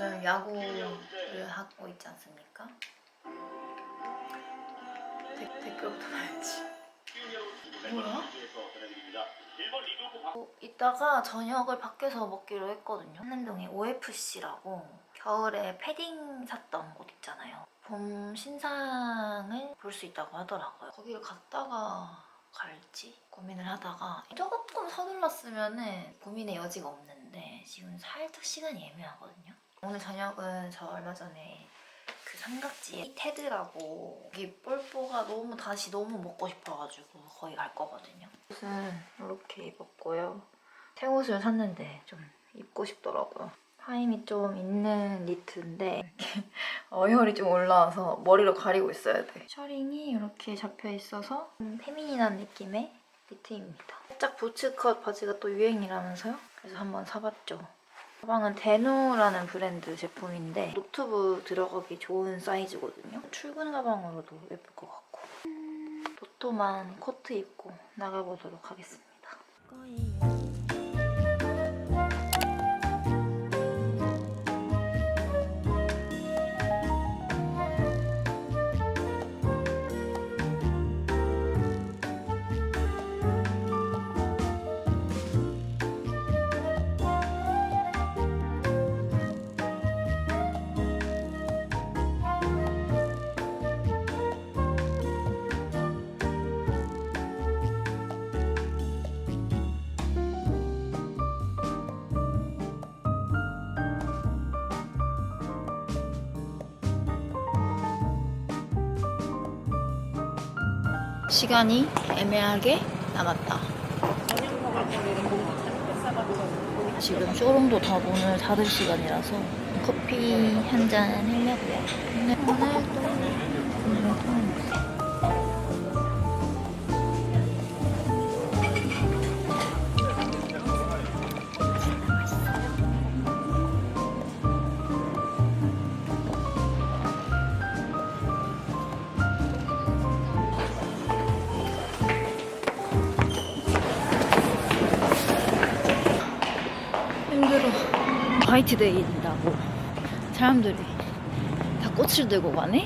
요즘 야구를 하고 있지 않습니까? 데, 댓글부터 봐야지. 뭐야? 어, 이따가 저녁을 밖에서 먹기로 했거든요. 한남동에 OFC라고 겨울에 패딩 샀던 곳 있잖아요. 봄 신상을 볼 수 있다고 하더라고요. 거기를 갔다가 갈지 고민을 하다가 조금 서둘렀으면은 고민의 여지가 없는데 지금 살짝 시간이 애매하거든요. 오늘 저녁은 저 얼마 전에 그 삼각지에 테드라고 여기 볼뽀가 너무 다시 너무 먹고 싶어가지고 거기 갈 거거든요. 옷은 이렇게 입었고요. 새 옷을 샀는데 좀 입고 싶더라고요. 파임이 좀 있는 니트인데 어혈이 좀 올라와서 머리로 가리고 있어야 돼. 셔링이 이렇게 잡혀 있어서 좀 페미닌한 느낌의 니트입니다. 살짝 부츠컷 바지가 또 유행이라면서요? 그래서 한번 사봤죠. 가방은 데누라는 브랜드 제품인데 노트북 들어가기 좋은 사이즈거든요. 출근 가방으로도 예쁠 것 같고 도톰한 코트 입고 나가보도록 하겠습니다. 시간이 애매하게 남았다. 지금 쇼룸도 다 문을 닫을 시간이라서 커피 한잔 하려고요. 오늘 오 화이트 데이인다고 사람들이 다 꽃을 들고 가네.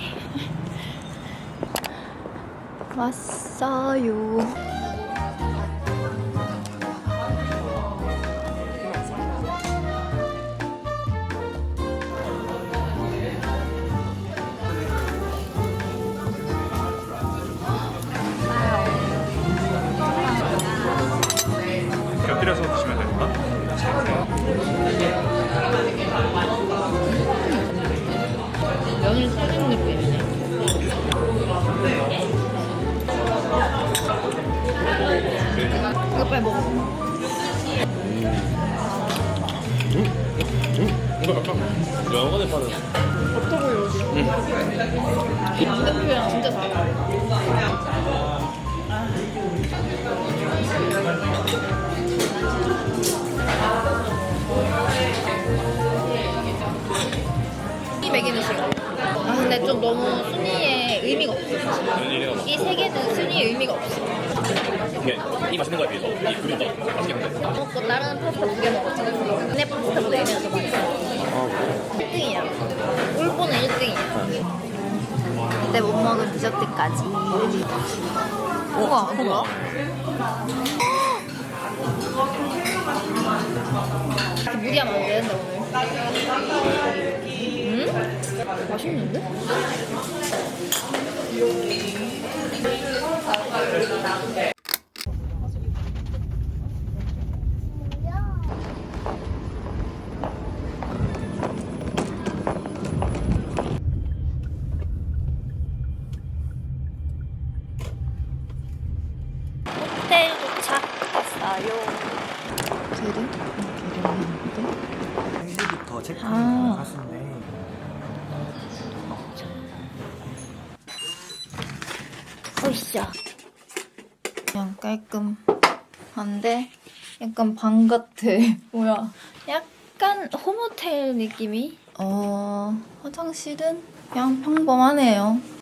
왔어요. 근데 파스타보다 얘네가 더 맛있어. 1등이야. 울보는 1등이야. 그때 못 먹은 디저트까지. 우와, 뭐야? 이렇게 무리하면 안 되는데, 오늘. 음? 맛있는데? 깔끔한데 약간 방 같아. 뭐야? 약간 홈호텔 느낌이? 어 화장실은 그냥 평범하네요.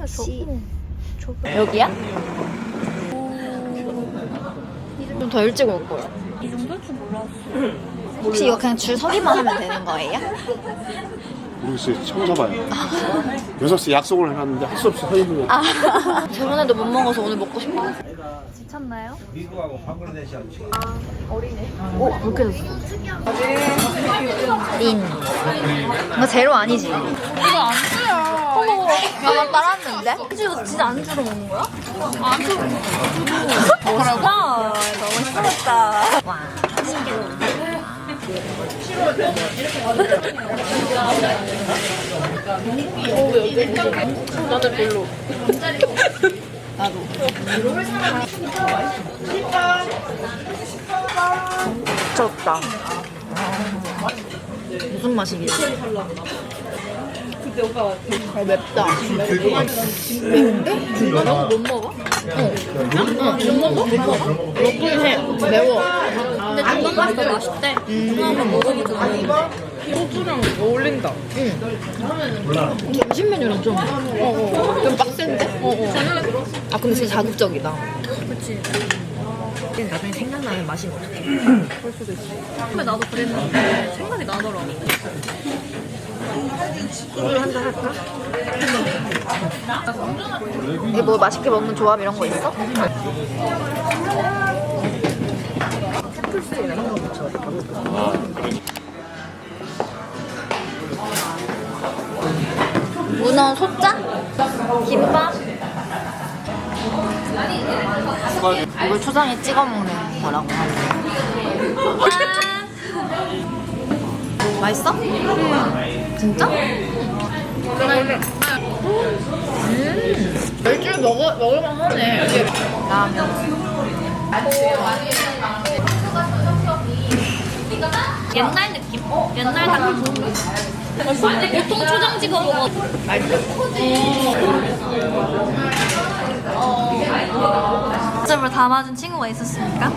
택시가 택시 좁 여기야? 좀 더 일찍 올 거야. 이 정도일 줄 몰랐어. 혹시 이거 그냥 줄 서기만 하면 되는 거예요? 모르겠어요. 처음 사봐요. 6시 약속을 해놨는데 할 수 없이 서 있는 거. 저번에도 못 먹어서 오늘 먹고 싶어. 지쳤나요? 미국하고 방글라데시 오, 그렇게 됐어. 린. 이거 제로 아니지? 이거 안 주야. 어머, 야, 나 따랐는데? 이거 진짜 안주로 먹는 거야? 안주로 뭐라고? 너무 신났다. 와, 나도 별로. 미쳤다. 무슨 맛이길래? 아, 맵다. 매운데? 이거 너무 못 먹어? 어. 어, 못 먹어? 못 먹어? 먹긴 해. 매워. 근데 중간 맛도 맛있대. 한번 먹어보자. 소주랑 어울린다. 응. 점심 메뉴랑 좀. 어, 어. 좀 빡센데? 어, 어. 아, 근데 진짜 자극적이다. 그치. 나중에 생각나는 맛이 어떡해. 처음에 나도 그랬는데 생각이 나더라고. 소주를 한잔 할까? 이게 뭐 맛있게 먹는 조합 이런 거 있어? 문어 소짜? 김밥? 이걸 초장에 찍어 먹는 거라고 하네. 맛있어? 진짜? 일주일 먹어, 먹을만 하네. 라면. 옛날 느낌? 옛날 닭 보통 초장 찍어 먹어. 점을 담아준 친구가 있었습니까?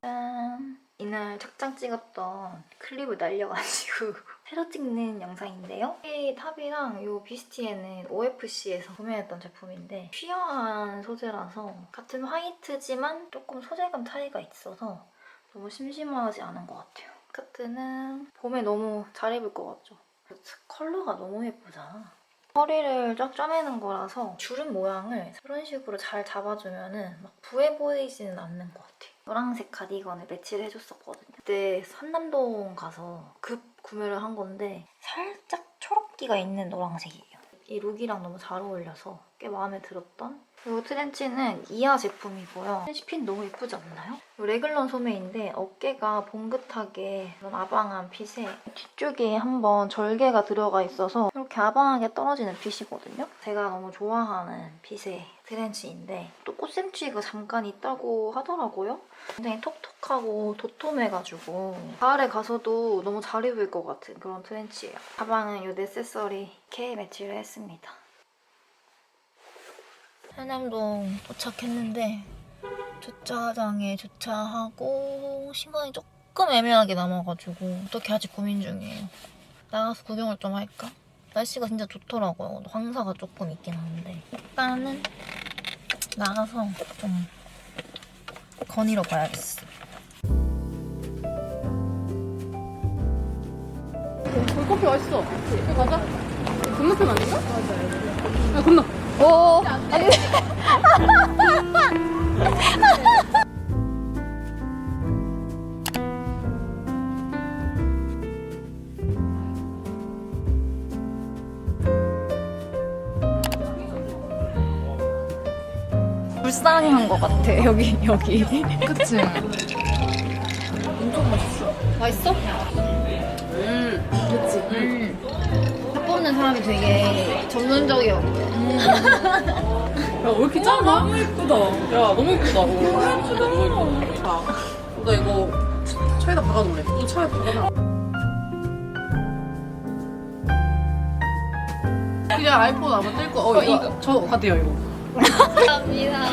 짠. 이날 착장 찍었던 클립을 날려가지고 새로 찍는 영상인데요. 이 탑이랑 이 비스티에는 OFC에서 구매했던 제품인데 퓨어한 소재라서 같은 화이트지만 조금 소재감 차이가 있어서 너무 심심하지 않은 것 같아요. 스커트는 봄에 너무 잘 입을 것 같죠? 컬러가 너무 예쁘잖아. 허리를 쫙 쪼매는 거라서 주름 모양을 이런 식으로 잘 잡아주면은 막 부해 보이지는 않는 것 같아요. 노란색 가디건을 매치를 해줬었거든요. 그때 한남동 가서 급 구매를 한 건데 살짝 초록기가 있는 노란색이에요. 이 룩이랑 너무 잘 어울려서 꽤 마음에 들었던 그리고 트렌치는 이하 제품이고요. 핏 너무 예쁘지 않나요? 이 레글런 소매인데 어깨가 봉긋하게 이런 아방한 핏에 뒤쪽에 한번 절개가 들어가 있어서 이렇게 아방하게 떨어지는 핏이거든요. 제가 너무 좋아하는 핏의 트렌치인데 또 꽃샘추위가 잠깐 있다고 하더라고요. 굉장히 톡톡하고 도톰해가지고 가을에 가서도 너무 잘 입을 것 같은 그런 트렌치예요. 가방은 이 네세서리 K 매치를 했습니다. 해남동 도착했는데 주차장에 주차하고 시간이 조금 애매하게 남아가지고 어떻게 할지 고민 중이에요. 나가서 구경을 좀 할까? 날씨가 진짜 좋더라고요. 황사가 조금 있긴 한데 일단은 나가서 좀 거니러 가야겠어. 불커피 맛있어. 여기 가자. 건너편 아닌가? 맞아요. 야, 건너. 오, 아니 불쌍한 것 같아 여기 여기. 그치? 엄청 맛있어. 맛있어? 음, 그치. 음. 사람이 되게 전문적이어. 야, 왜 이렇게 작아? 너무 예쁘다. 야, 너무 예쁘다. 너무 예쁘다. 나 이거 차에다 박아놓을래. 이 차에 박아놔. 그냥 그냥 아이폰 아마 뜰 거. 어 이거 저 같아요 이거. 감사합니다.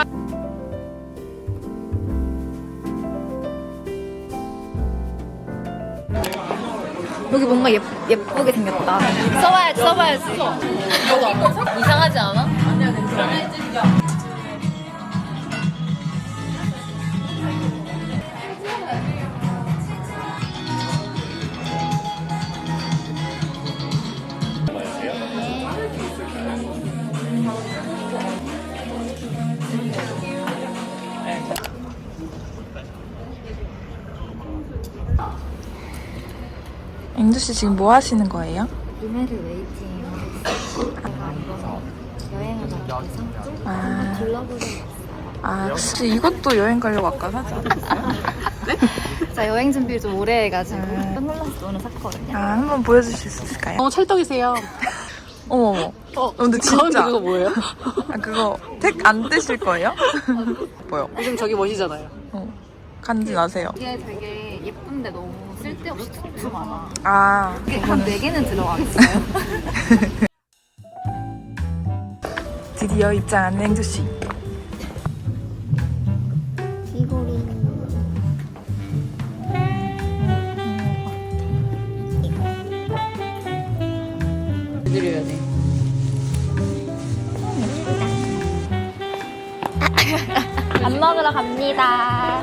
여기 뭔가 예, 예쁘게 생겼다. 써봐야지, 써봐야지. 이상하지 않아? 앵두 씨 지금 뭐 하시는 거예요? 룸메를 웨이팅 제가 이거 여행을 가기 위해서 아, 아 혹시 이것도 여행 가려고 아까 사지 않았어요? 자 여행 준비를 좀 오래 해가지고 선글라스 오늘 샀거든요 아, 한번 보여주실 수 있을까요? 어 찰떡이세요. 어머, 어머. 어 근데 진짜. 그거 뭐예요? 아, 그거 택 안 떼실 거예요? 뭐요? 요즘 저기 멋이잖아요. 어, 간지 나세요. 이게 되게 예쁜데 너무 쓸데없이 투투 많아 아, 이게 한 4개는 들어가겠어요? 드디어 입장한 앵두 씨. 귀걸이 드려야 돼. 밥 먹으러 갑니다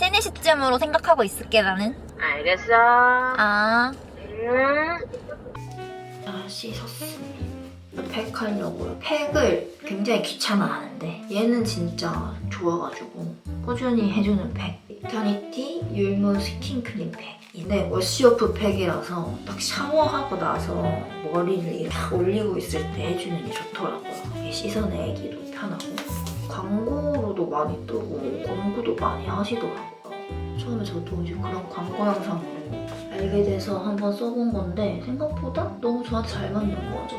세네 시쯤으로 생각하고 있을게 나는. 알겠어. 아. 다시 샀습니다 팩 하려고요 팩을 굉장히 귀찮아하는데 얘는 진짜 좋아가지고 꾸준히 해주는 팩. 비타니티 율무 스킨크림 팩인데 워시오프 팩이라서 딱 샤워하고 나서 머리를 이렇게 올리고 있을 때 해주는 게 좋더라고요. 씻어내기도 편하고 광고로도 많이 뜨고 광고도 많이 하시더라고요 처음에 저도 이제 그런 광고 영상으로 알게 돼서 한번 써본 건데 생각보다 너무 저한테 잘 맞는 거죠.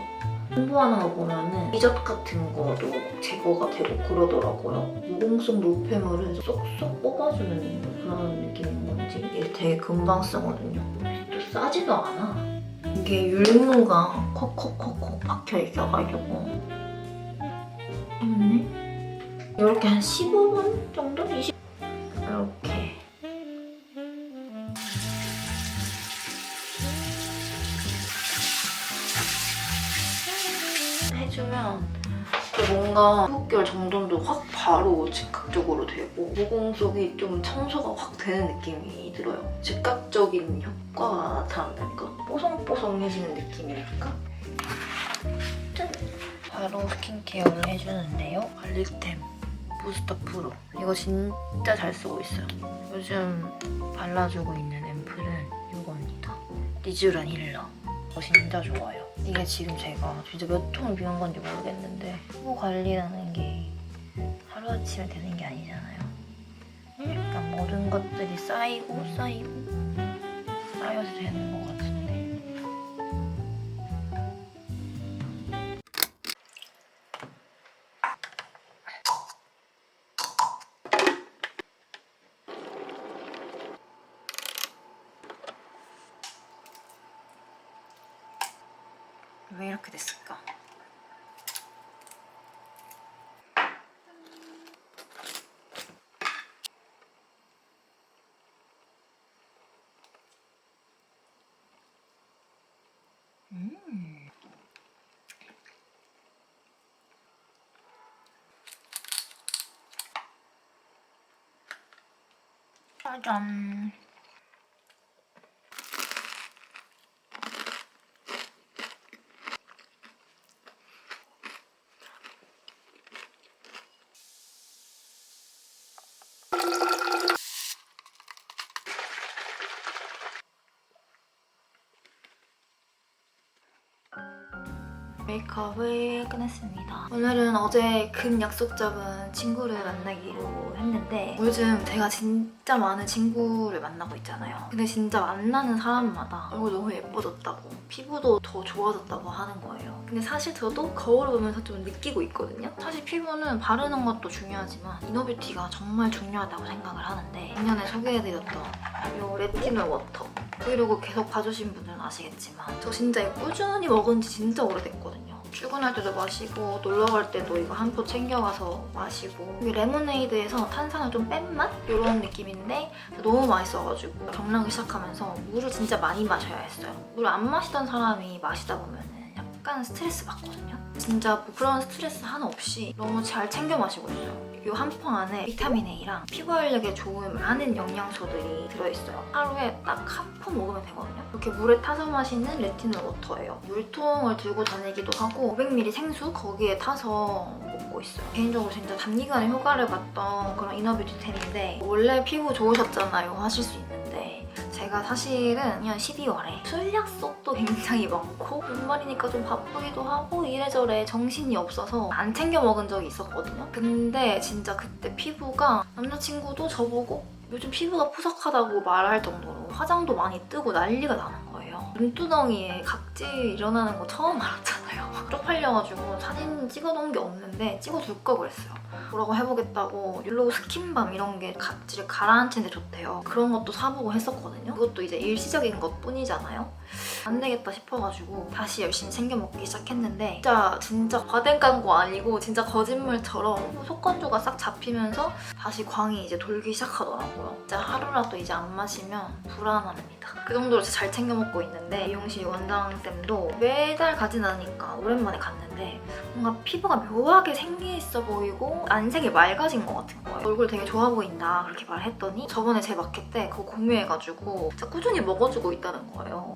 홍보하는 거 보면은 이젓 같은 거도 제거가 되고 그러더라고요. 모공성 노폐물을 쏙쏙 뽑아주는 그런 느낌인 건지 이게 되게 금방 쓰거든요. 또 싸지도 않아. 이게 율무가 콕콕콕콕 박혀 있어가지고 때문에 이렇게 한 15분 정도? 20 이렇게 해주면 그 뭔가 흡결 정돈도 확 바로 즉각적으로 되고 모공 속이 좀 청소가 확 되는 느낌이 들어요. 즉각적인 효과가 나타난달까? 뽀송뽀송해지는 느낌이랄까? 짠! 바로 스킨케어를 해주는데요. 관리템 부스터 프로 이거 진짜 잘 쓰고 있어요. 요즘 발라주고 있는 앰플은 이겁니다. 리쥬란 힐러. 이거 진짜 좋아요. 이게 지금 제가 진짜 몇 통을 비운 건지 모르겠는데 피부 관리라는 게 하루아침에 되는 게 아니잖아요. 약간 모든 것들이 쌓이고 쌓이고 쌓여서 되는 것 짜잔. 메이크업을 끝냈습니다. 오늘은 어제 급 약속 잡은 친구를 만나기로 했는데 요즘 제가 진짜 많은 친구를 만나고 있잖아요. 근데 진짜 만나는 사람마다 얼굴 너무 예뻐졌다고 피부도 더 좋아졌다고 하는 거예요. 근데 사실 저도 거울을 보면서 좀 느끼고 있거든요. 사실 피부는 바르는 것도 중요하지만 이너뷰티가 정말 중요하다고 생각을 하는데 작년에 소개해드렸던 이 레티놀 워터 그리고 계속 봐주신 분들은 아시겠지만 저 진짜 꾸준히 먹은 지 진짜 오래됐거든요. 출근할 때도 마시고 놀러 갈 때도 이거 한 포 챙겨가서 마시고 이게 레모네이드에서 탄산을 좀 뺀 맛? 이런 느낌인데 너무 맛있어가지고 경락을 시작하면서 물을 진짜 많이 마셔야 했어요. 물안 마시던 사람이 마시다 보면 약간 스트레스 받거든요. 진짜 뭐 그런 스트레스 하나 없이 너무 잘 챙겨 마시고 있어요. 이 한포 안에 비타민 A랑 피부 활력에 좋은 많은 영양소들이 들어있어요. 하루에 딱 한 포 먹으면 되거든요. 이렇게 물에 타서 마시는 레티놀 워터예요. 물통을 들고 다니기도 하고 500ml 생수 거기에 타서 먹고 있어요. 개인적으로 진짜 단기간에 효과를 봤던 그런 이너뷰티템인데 원래 피부 좋으셨잖아요 하실 수 있는데 제가 사실은 그냥 12월에 술 약 속도 굉장히 많고 연말이니까 좀 바쁘기도 하고 이래저래 정신이 없어서 안 챙겨 먹은 적이 있었거든요. 근데 진짜 그때 피부가 남자친구도 저보고 요즘 피부가 푸석하다고 말할 정도로 화장도 많이 뜨고 난리가 나는 거예요. 눈두덩이에 각질 일어나는 거 처음 알았잖아요. 쪽팔려가지고 사진 찍어놓은 게 없는데 찍어둘 걸 그랬어요. 뭐라고 해보겠다고 율로우 스킨밤 이런 게 각질을 가라앉히는 데 좋대요. 그런 것도 사보고 했었거든요. 그것도 이제 일시적인 것 뿐이잖아요. 안 되겠다 싶어가지고 다시 열심히 챙겨 먹기 시작했는데 진짜 진짜 과된 광고 아니고 진짜 거짓말처럼 속건조가 싹 잡히면서 다시 광이 이제 돌기 시작하더라고요. 진짜 하루라도 이제 안 마시면 불안합니다. 그 정도로 잘 챙겨 먹고 있는데 미용실 원장쌤도 매달 가진 않으니까 오랜만에 갔는데 뭔가 피부가 묘하게 생기있어 보이고 안색이 맑아진 것 같은 거예요. 얼굴 되게 좋아 보인다 그렇게 말했더니 저번에 제 마켓 때 그거 공유해가지고 꾸준히 먹어주고 있다는 거예요.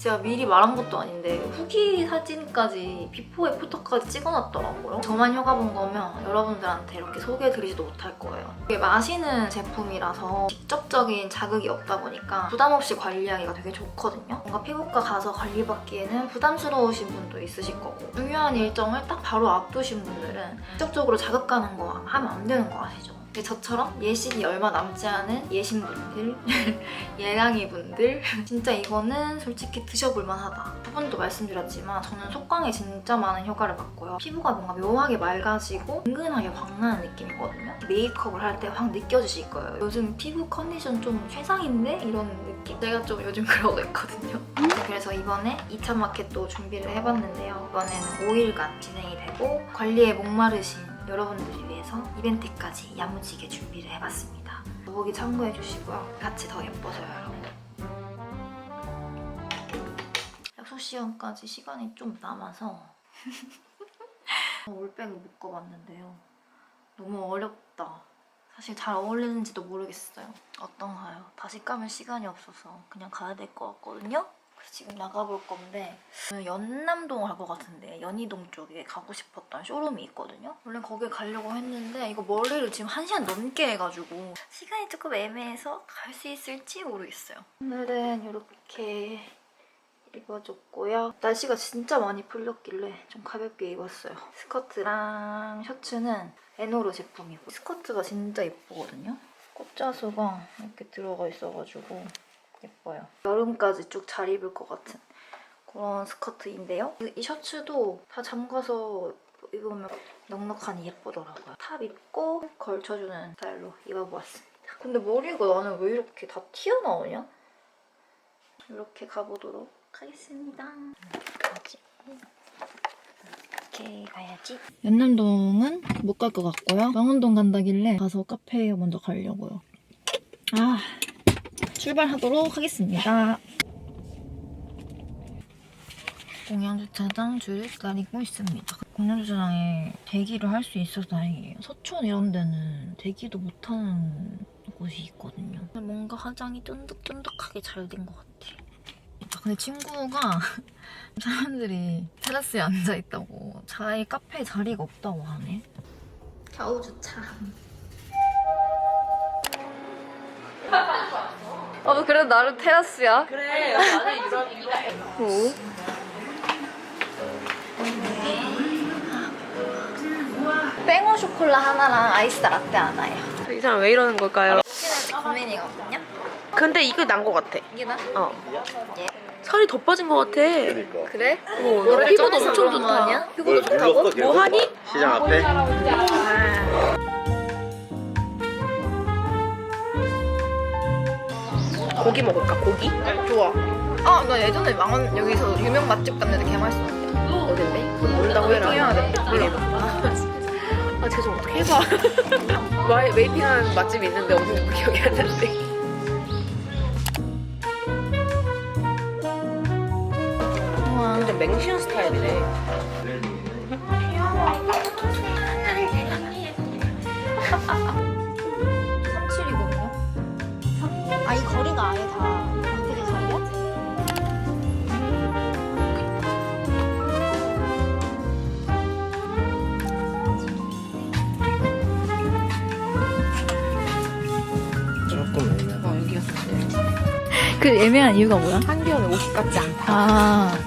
제가 미리 말한 것도 아닌데 후기 사진까지 비포에 포토까지 찍어놨더라고요. 저만 효과 본 거면 여러분들한테 이렇게 소개해드리지도 못할 거예요. 이게 마시는 제품이라서 직접적인 자극이 없다 보니까 부담 없이 관리하기가 되게 좋거든요. 뭔가 피부과 가서 관리받기에는 부담스러우신 분도 있으실 거고 중요한 일정을 딱 바로 앞두신 분들은 직접적으로 자극 가는 거 하면 안 되는 거 아시죠? 근데 저처럼 예식이 얼마 남지 않은 예신분들, 예랑이 분들 진짜 이거는 솔직히 드셔볼 만하다. 저번에도 말씀드렸지만 저는 속광에 진짜 많은 효과를 받고요. 피부가 뭔가 묘하게 맑아지고 은근하게 광나는 느낌이거든요. 메이크업을 할 때 확 느껴지실 거예요. 요즘 피부 컨디션 좀 최상인데? 이런 느낌? 제가 좀 요즘 그러고 있거든요. 그래서 이번에 2차 마켓도 준비를 해봤는데요. 이번에는 5일간 진행이 되고 관리에 목마르신 여러분들 을 위해서 이벤트까지 야무지게 준비를 해봤습니다. 더보기 참고해 주시고요. 같이 더 예뻐져요, 여러분. 약속 시간까지 시간이 좀 남아서 올백을 묶어봤는데요. 너무 어렵다. 사실 잘 어울리는지도 모르겠어요. 어떤가요? 다시 까면 시간이 없어서 그냥 가야 될 것 같거든요? 지금 나가볼 건데 연남동 갈 것 같은데 연희동 쪽에 가고 싶었던 쇼룸이 있거든요. 원래 거길 가려고 했는데 이거 머리를 지금 1시간 넘게 해가지고 시간이 조금 애매해서 갈 수 있을지 모르겠어요. 오늘은 이렇게 입어줬고요. 날씨가 진짜 많이 풀렸길래 좀 가볍게 입었어요. 스커트랑 셔츠는 에노르 제품이고 스커트가 진짜 예쁘거든요. 꽃자수가 이렇게 들어가 있어가지고 예뻐요. 여름까지 쭉 잘 입을 것 같은 그런 스커트인데요. 이 셔츠도 다 잠가서 입으면 넉넉하니 예쁘더라고요. 탑 입고 걸쳐주는 스타일로 입어보았습니다. 근데 머리가 나는 왜 이렇게 다 튀어나오냐? 이렇게 가보도록 하겠습니다. 가지. 이렇게 가야지. 연남동은 못 갈 것 같고요. 망원동 간다길래 가서 카페에 먼저 가려고요. 아, 출발하도록 하겠습니다. 공양주차장 줄을 기다리고 있습니다. 공양주차장에 대기를 할 수 있어서 다행이에요. 서촌 이런 데는 대기도 못하는 곳이 있거든요. 뭔가 화장이 쫀득쫀득하게 잘 된 것 같아. 근데 친구가 사람들이 테라스에 앉아있다고 자기 카페에 자리가 없다고 하네. 겨우 주차. 어, 그래도 나름 테라스야. 그래 나는 이런 이거 오. 뺑어 쇼콜라 하나랑 아이스 라떼 하나요. 이 사람 왜 이러는 걸까요? 고민이거든요. 근데 이게 난 것 같아. 이게 나? 어. 예. 살이 더 빠진 것 같아. 그래? 어, 너 피부도 엄청 좋다. 아니야? 피부도 좋다고? 뭐 하니? 시장 앞에? 고기 먹을까? 고기? 좋아. 아, 나 예전에 망원 여기서 유명 맛집 갔는데 개 맛있었는데. 어딘데? 모른다고 해라. 해야 돼. 아 죄송 어떻게 해봐. 웨- 웨이팅하는 맛집이 있는데 어딘지 기억이 안 나는데. 근데 맹시한 스타일이네. 삼칠이 그 애매한 이유가 뭐야? 한겨울에 옷 같지 않다. 아,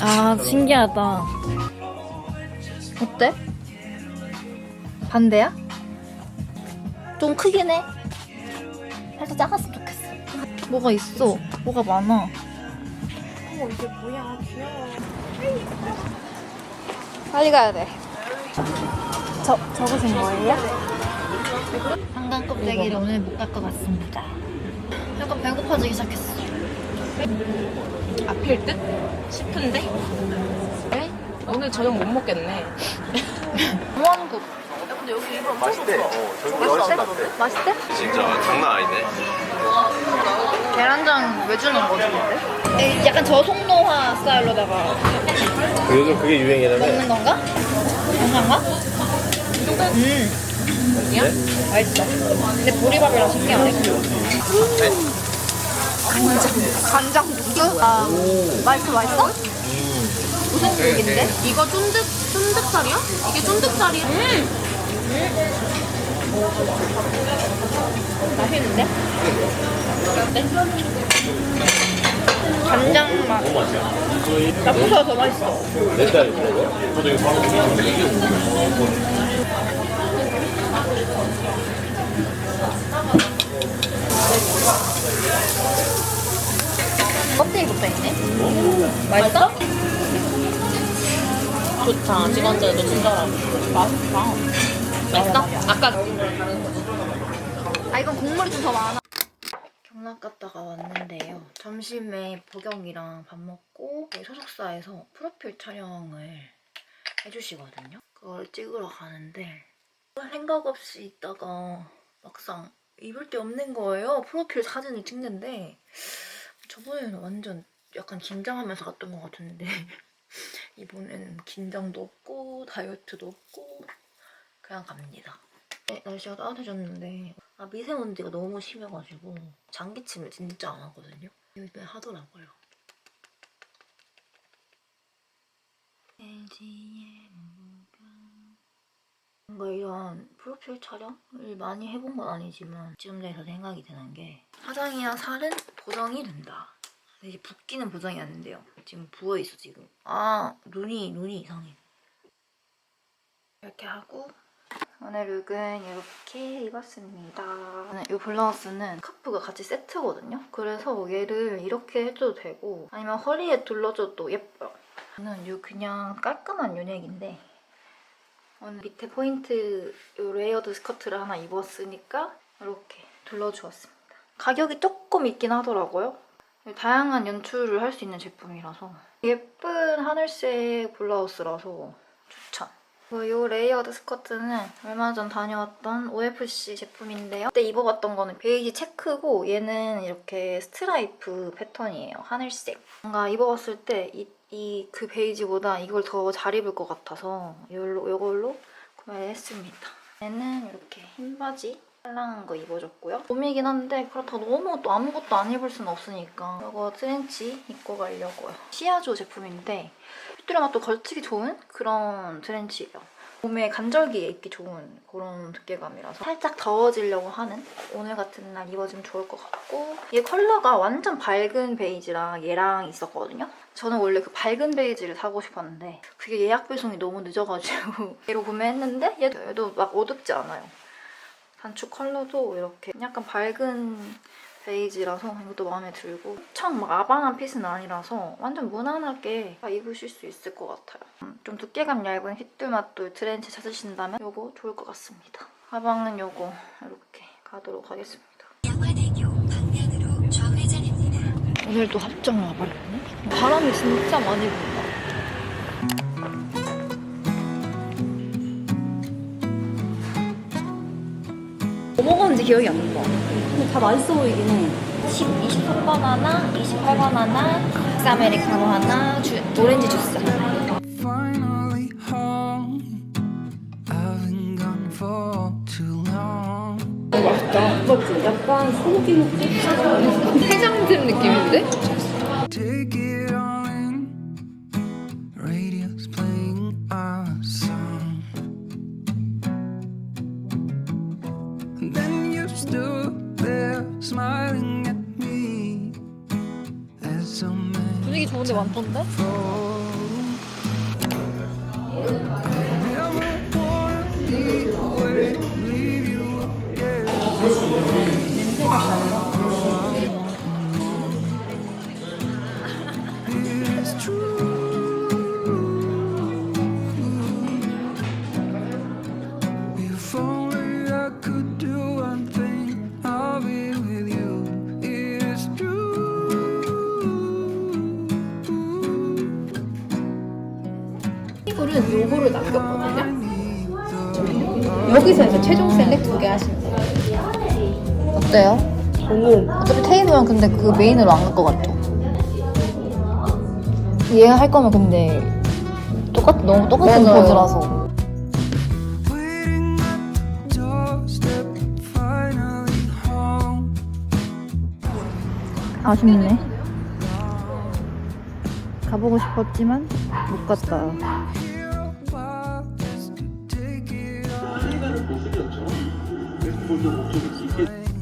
아 신기하다. 어때? 반대야? 좀 크긴 해. 살짝 작았으면 좋겠어. 뭐가 있어? 뭐가 많아. 어 이게 뭐야 귀여워. 빨리 가야 돼. 저, 적으신 거예요? 한강 껍데기를 오늘 못 갈 것 같습니다. 배고파지기 시작했어. 앞일 듯 싶은데. 에? 오늘 저녁 못 먹겠네. 무한국. 근데 여기 일부러 맛있대. 어, 저기 낫대. 맛있대? 진짜 장난 아니네. 계란장 왜 주는 거지, 근데? 약간 저속노화 스타일로다가 요즘 그게 유행이라며. 먹는 건가? 건강가? 음. 네? 맛있어. 근데 보리밥이랑 신기하네. 간장. 간장 국수? 아, 맛있어, 맛있어? 무슨 국인데? 이거 쫀득 쫀득살이야? 이게 쫀득살이야? 맛있는데? 간장 맛. 나보다 더 맛있어. 내 딸이 바로 껍데기 붙어있네. 맛있어? 좋다. 직원들도 친절하고. 맛있다. 맛있다? 아까 아 이건 국물이 좀 더 많아. 경락 갔다가 왔는데요. 점심에 보경이랑 밥 먹고 소속사에서 프로필 촬영을 해주시거든요. 그걸 찍으러 가는데 생각 없이 있다가 막상 입을 데 없는 거예요. 프로필 사진을 찍는데 저번에는 완전 약간 긴장하면서 갔던 것 같은데 이번에는 긴장도 없고 다이어트도 없고 그냥 갑니다. 네, 날씨가 따뜻해졌는데 아, 미세먼지가 너무 심해가지고 장기침을 진짜 안 하거든요. 요즘에 하더라고요. 뭔가 이런 프로필 촬영을 많이 해본 건 아니지만 지금 돼서 생각이 드는 게 화장이랑 살은 보정이 된다. 근데 이게 붓기는 보정이 안 된대요. 지금 부어있어 지금. 아 눈이 눈이 이상해. 이렇게 하고 오늘 룩은 이렇게 입었습니다. 이 블라우스는 카프가 같이 세트거든요. 그래서 얘를 이렇게 해줘도 되고 아니면 허리에 둘러줘도 예뻐요. 저는 이 그냥 깔끔한 요넥인데 오늘 밑에 포인트 이 레이어드 스커트를 하나 입었으니까 이렇게 둘러주었습니다. 가격이 조금 있긴 하더라고요. 다양한 연출을 할 수 있는 제품이라서 예쁜 하늘색 블라우스라서 추천. 이 레이어드 스커트는 얼마 전 다녀왔던 OFC 제품인데요. 그때 입어봤던 거는 베이지 체크고 얘는 이렇게 스트라이프 패턴이에요. 하늘색. 뭔가 입어봤을 때 이 그 베이지보다 이걸 더 잘 입을 것 같아서 이걸로, 이걸로 구매를 했습니다. 얘는 이렇게 흰 바지 빨랑한 거 입어줬고요. 봄이긴 한데 그렇다고 너무 또 아무것도 안 입을 수는 없으니까 이거 트렌치 입고 가려고요. 시아조 제품인데 핏들이 맛도 걸치기 좋은 그런 트렌치예요. 몸에 간절기에 입기 좋은 그런 두께감이라서 살짝 더워지려고 하는 오늘 같은 날 입어주면 좋을 것 같고 얘 컬러가 완전 밝은 베이지랑 얘랑 있었거든요. 저는 원래 그 밝은 베이지를 사고 싶었는데 그게 예약 배송이 너무 늦어가지고 얘로 구매했는데 얘도, 얘도 막 어둡지 않아요. 단축 컬러도 이렇게 약간 밝은 베이지라서 이것도 마음에 들고 엄청 막 아방한 핏은 아니라서 완전 무난하게 다 입으실 수 있을 것 같아요. 음, 좀 두께감 얇은 휘뚜맛돌 트렌치 찾으신다면 이거 좋을 것 같습니다. 가방은 이거 이렇게 가도록 하겠습니다. 오늘도 합정 와버렸네. 바람이 진짜 많이 분다. 뭐 먹었는지 기억이 안 나. 근데 다 맛있어 보이긴 해. 10, 23번 하나, 28번 하나, 엑스 아메리카노 하나, 주, 오렌지 주스 하나. finally home. I've been gone for too long. 맞지? 약간 소고기 먹기? 해장된 느낌인데? 최종 셀렉 두 개 하시면 돼요. 어때요? 저는 어차피 테이블은 근데 그 메인으로 안 갈 것 같죠? 얘 할 거면 근데 똑같 너무 똑같은 맞아요. 포즈라서. 아쉽네. 가보고 싶었지만 못 갔다. 이거